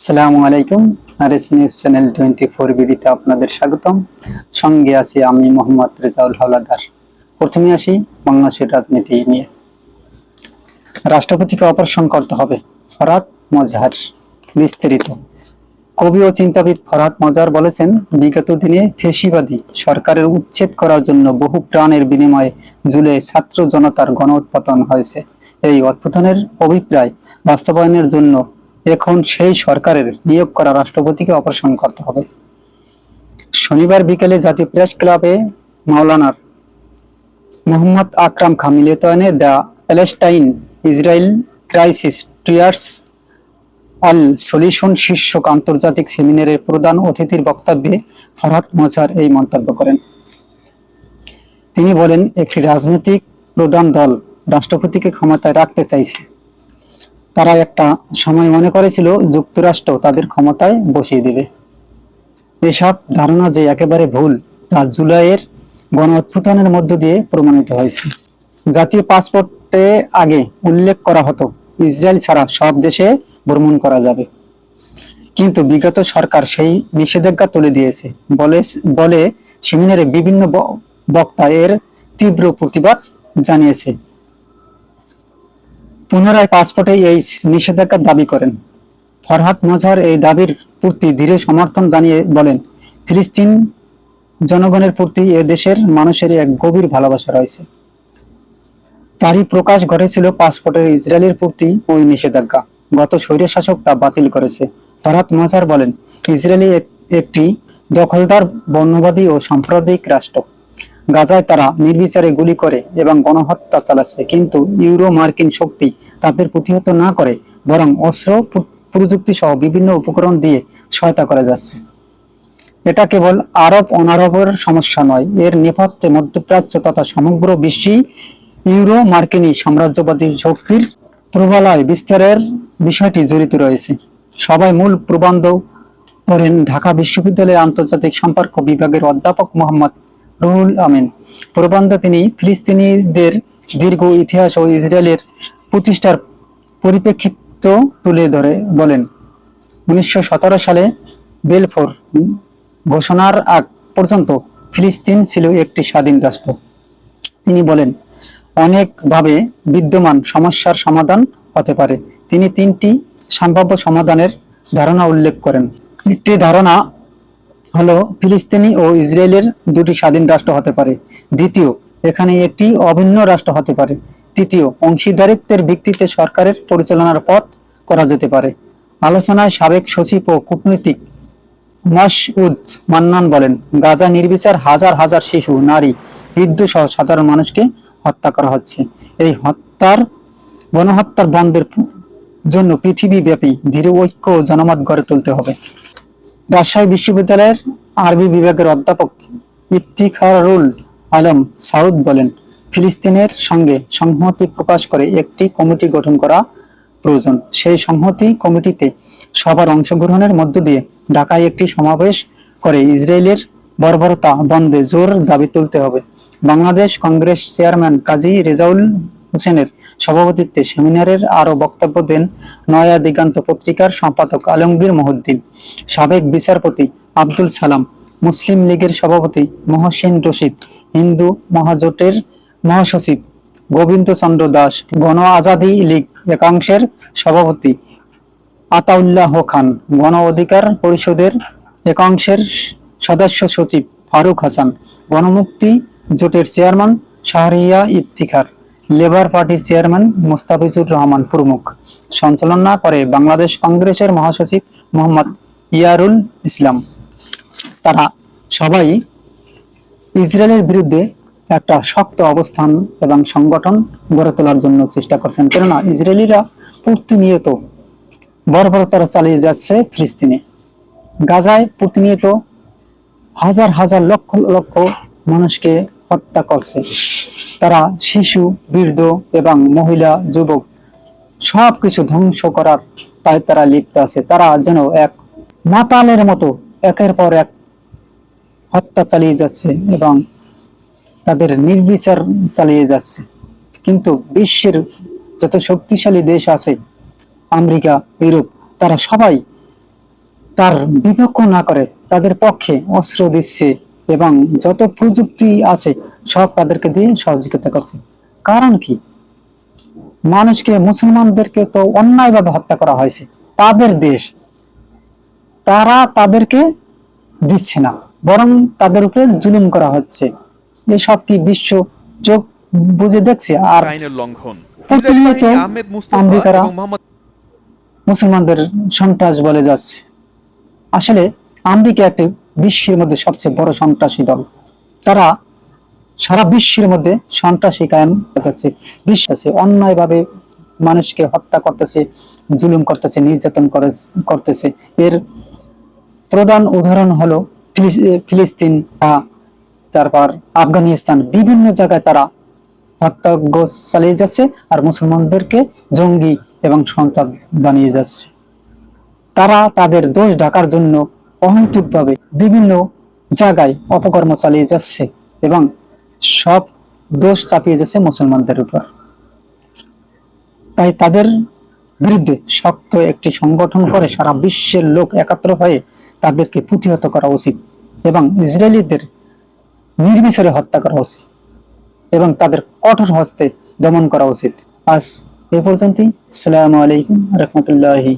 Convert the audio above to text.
আসসালামু আলাইকুম। RS news channel twenty four বিডিতে আপনাদের স্বাগতম। সঙ্গে আছি আমি মোহাম্মদ রেজাউল হাওলাদার। প্রথমে আসি বাংলাদেশের রাজনীতি নিয়ে। রাষ্ট্রপতিকে অপারেশন করতে হবে ফরাত মজহার। বিস্তারিত। কবি ও চিন্তাবিদ ফরাত মজার বলেছেন, বিগত দিনে ফেসিবাদী সরকারের উচ্ছেদ করার জন্য বহু প্রাণের বিনিময়ে জুলে ছাত্র জনতার গণ হয়েছে। এই অৎপতনের অভিপ্রায় বাস্তবায়নের জন্য এখন সেই সরকারের নিয়োগ করা রাষ্ট্রপতিকে অপারেশন করতে হবে। শনিবার বিকেলে জাতীয় প্রেস ক্লাবে মাওলানার Mohammad Akram Khan মিলিতায়নে the Palestine Israel crisis triers all solution শীর্ষক আন্তর্জাতিক সেমিনারের প্রধান অতিথির বক্তব্যে ফরহাদ মজার এই মন্তব্য করেন। তিনি বলেন, একটি রাজনৈতিক প্রধান দল রাষ্ট্রপতিকে ক্ষমতায় রাখতে চাইছে। তারা একটা সময় মনে করেছিল যুক্তরাষ্ট্র তাদের ক্ষমতায় বসিয়ে দেবে। এসব ধারণা যে একেবারে ভুল তা জুলাইয়ের গণ অভ্যুত্থানের মধ্য দিয়ে প্রমাণিত হয়েছে। জাতীয় পাসপোর্টে আগে উল্লেখ করা হতো, ইসরায়েল ছাড়া সব দেশে ভ্রমণ করা যাবে। কিন্তু বিগত সরকার সেই নিষেধাজ্ঞা তুলে দিয়েছে। বলে বলে সেমিনারে বিভিন্ন বক্তা এর তীব্র প্রতিবাদ জানিয়েছে। পুনরায় পাসপোর্টে এই নিষেধাজ্ঞার দাবি করেন। ফরহাদ মজার এই দাবির প্রতি দৃঢ় সমর্থন জানিয়ে বলেন, ফিলিস্তিন জনগণের প্রতি এ দেশের মানুষের এক গভীর ভালোবাসা রয়েছে। তারই প্রকাশ ঘটেছিল পাসপোর্টের ইসরায়েলের প্রতি ওই নিষেধাজ্ঞা। গত স্বৈর শাসক তা বাতিল করেছে। ফরহাদ মজার বলেন ইসরায়েলি একটি দখলদার, বর্ণবাদী ও সাম্প্রদায়িক রাষ্ট্র। গাজায় তারা নির্বিচারে গুলি করে এবং গণহত্যা চালাচ্ছে। কিন্তু ইউরো মার্কিন শক্তি তাদের প্রতিহত না করে, বরং অস্ত্র প্রযুক্তি সহ বিভিন্ন উপকরণ দিয়ে সহায়তা করে যাচ্ছে। এটা কেবল আরব অনারবের সমস্যা নয়, এর নেপথ্যে মধ্যপ্রাচ্য তথা সমগ্র বিশ্বেই ইউরো মার্কিনী সাম্রাজ্যবাদী শক্তির প্রবলয় বিস্তারের বিষয়টি জড়িত রয়েছে। সবাই মূল প্রবন্ধ পড়েন ঢাকা বিশ্ববিদ্যালয়ের আন্তর্জাতিক সম্পর্ক বিভাগের অধ্যাপক মোহাম্মদ রুহুল আমিন। প্রবন্ধে তিনি ফিলিস্তিনিদের দীর্ঘ ইতিহাস ও ইসরায়েলের প্রতিষ্ঠার পরিপ্রেক্ষিত তুলে ধরে বলেন। উনিশশো সতেরো সালে বেলফোর ঘোষণার আগ পর্যন্ত ফিলিস্তিন ছিল একটি স্বাধীন রাষ্ট্র। তিনি বলেন, অনেকভাবে বিদ্যমান সমস্যার সমাধান হতে পারে। তিনি তিনটি সম্ভাব্য সমাধানের ধারণা উল্লেখ করেন। একটি ধারণা হলো ফিলিস্তিনি ও ইসরায়েলের দুটি স্বাধীন রাষ্ট্র হতে পারে। দ্বিতীয়, এখানে একটি অভিন্ন রাষ্ট্র হতে পারে। তৃতীয়, অংশীদারিত্বের ভিত্তিতে সরকারের পরিচালনার পথ করা যেতে পারে। আলোচনায় সাবেক সচিব ও কূটনৈতিক মাসউদ মান্নান বলেন, গাজা নির্বিচার হাজার হাজার শিশু, নারী বৃদ্ধ সহ সাধারণ মানুষকে হত্যা করা হচ্ছে। এই হত্যার, গণহত্যার বন্ধের জন্য পৃথিবীব্যাপী দৃঢ় ঐক্য জনমত গড়ে তুলতে হবে। রাজশাহী বিশ্ববিদ্যালয়ের আরবি বিভাগের অধ্যাপক ইফতিখারুল আলম সাউদ বলেন, ফিলিস্তিনের সঙ্গে সংহতি প্রকাশ করে একটি কমিটি গঠন করা প্রয়োজন। সেই সংহতি কমিটিতে সবার অংশগ্রহণের মধ্য দিয়ে ঢাকায় একটি সমাবেশ করে ইসরায়েলের বর্বরতা বন্ধে জোর দাবি তুলতে হবে। বাংলাদেশ কংগ্রেস চেয়ারম্যান কাজী রেজাউল হোসেনের সভাপতিত্বে সেমিনারের আরও বক্তব্য দেন নয়া দিগান্ত পত্রিকার সম্পাদক আলমগীর মহুদ্দিন, সাবেক বিচারপতি আব্দুল সালাম, মুসলিম লীগের সভাপতি মহসিন রশিদ, হিন্দু মহাজোটের মহাসচিব গোবিন্দ চন্দ্র দাস গণ আজাদি লীগ একাংশের সভাপতি আতাউল্লাহ খান গণ অধিকার পরিষদের একাংশের সদস্য সচিব ফারুক হাসান, গণমুক্তি জোটের চেয়ারম্যান শাহরিয়া ইফতিখার। লেবার পার্টির চেয়ারম্যান মুস্তাফিজুর রহমান প্রমুখ। সঞ্চালনা করে বাংলাদেশ কংগ্রেসের মহাসচিব মোহাম্মদ ইয়ারুল ইসলাম। তারা সবাই ইসরায়েলের বিরুদ্ধে একটা শক্ত অবস্থান এবং সংগঠন গড়ে তোলার জন্য চেষ্টা করছেন। কেননা ইসরায়েলিরা প্রতিনিয়ত বর্বরতারা চালিয়ে যাচ্ছে ফিলিস্তিনে। গাজায় প্রতিনিয়ত হাজার হাজার লক্ষ লক্ষ মানুষকে হত্যা করছে। তারা শিশু, বৃদ্ধ এবং মহিলা, যুবক সব কিছু ধ্বংস করার তাই তারা লিপ্ত আছে। তারা যেন এক মাতালের মতো একের পর এক হত্যা চালিয়ে যাচ্ছে এবং তাদের নির্বিচার চালিয়ে যাচ্ছে। কিন্তু বিশ্বের যত শক্তিশালী দেশ আছে, আমেরিকা, ইউরোপ, তারা সবাই তার বিপক্ষ না করে তাদের পক্ষে অস্ত্র দিচ্ছে। এবং যত প্রযুক্তি আছে সব তাদেরকে দিয়ে সহযোগিতা করছে। কারণ কি? মানুষকে মুসলমানদেরকে তো অন্যায়ভাবে হত্যা করা হয়েছে। তাদের দেশ তারা তাদেরকে দিচ্ছে না বরং তাদের উপরে জুলুম করা হচ্ছে। এসব কি বিশ্ব চোখ বুঝে দেখছে? আর প্রতিনিয়ত আমেরিকারা মুসলমানদের সন্ত্রাস বলে যাচ্ছে। আসলে আমেরিকা একটি বিশ্বের মধ্যে সবচেয়ে বড় সন্ত্রাসী দল। তারা সারা বিশ্বের মধ্যে সন্ত্রাসী কায়েম যাচ্ছে বিশ্ব আছে অন্যায়ভাবে মানুষকে হত্যা করতেছে, জুলুম করতেছে, নির্যাতন করে- করতেছে। এর প্রধান উদাহরণ হলো ফিলিস্তিন বা তারপর আফগানিস্তান। বিভিন্ন জায়গায় তারা হত্যাযজ্ঞ চালিয়ে যাচ্ছে আর মুসলমানদেরকে জঙ্গি এবং সন্তান বানিয়ে যাচ্ছে। তারা তাদের দোষ ঢাকার জন্য অহেতুকভাবে বিভিন্ন জায়গায় অপকর্ম চালিয়ে যাচ্ছে এবং সব দোষ চাপিয়ে যাচ্ছে মুসলমানদের উপর। তাই তাদের বিরুদ্ধে শক্ত একটি সংগঠন করে সারা বিশ্বের লোক একাত্র হয়ে তাদেরকে প্রতিহত করা উচিত এবং ইসরায়েলিদের নির্বিচারে হত্যা করা উচিত এবং তাদের কঠোর হস্তে দমন করা উচিত। আজ এ পর্যন্তই। আসসালামু আলাইকুম রহমতুল্লাহি